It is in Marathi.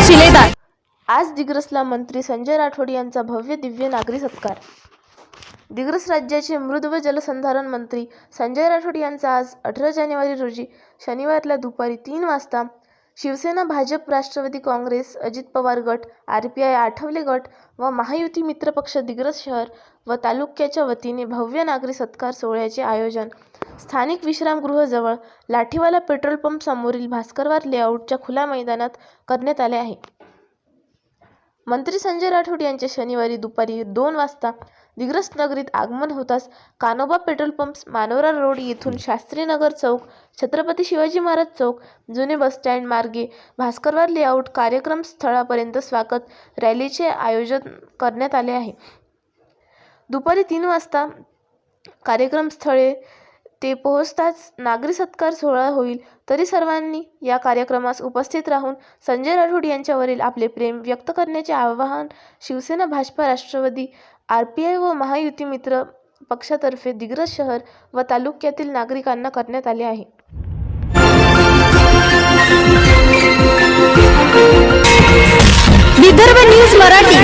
आज दिग्रसला मंत्री संजय राठोड यांचा भव्य दिव्य नागरी सत्कार. दिग्रस राज्याचे मृद व जलसंधारण मंत्री संजय राठोड यांचा आज अठरा जानेवारी रोजी शनिवारला दुपारी तीन वाजता शिवसेना भाजप राष्ट्रवादी काँग्रेस अजित पवार गट आर पी आय आठवले गट व महायुती मित्रपक्ष दिग्रस शहर व तालुक्याच्या वतीने भव्य नागरी सत्कार सोहळ्याचे आयोजन स्थानिक विश्रामगृहजवळ लाठीवाला पेट्रोल पंप समोरील भास्करवार लेआउटच्या खुल्या मैदानात करण्यात आले आहे. मंत्री संजय राठोड यांचे शनिवारी दुपारी दोन वाजता दिग्रस नगरीत आगमन होताच Kanoba petrol pump Manora road येथून शास्त्रीनगर चौक छत्रपती शिवाजी महाराज चौक जुने बसस्टँड मार्गे भास्करवार लेआउट कार्यक्रम स्थळापर्यंत स्वागत रॅलीचे आयोजन करण्यात आले आहे. दुपारी तीन वाजता कार्यक्रम स्थळे ते पोहोचताच नागरी सत्कार सोहळा होईल. तरी सर्वांनी या कार्यक्रमास उपस्थित राहून संजय राठोड यांच्यावरील आपले प्रेम व्यक्त करण्याचे आवाहन Shivsena Bhajapa Rashtrawadi R P I व महायुती मित्र पक्षातर्फे दिग्रज शहर व तालुक्यातील नागरिकांना करण्यात आले आहे. विदर्भ न्यूज मराठी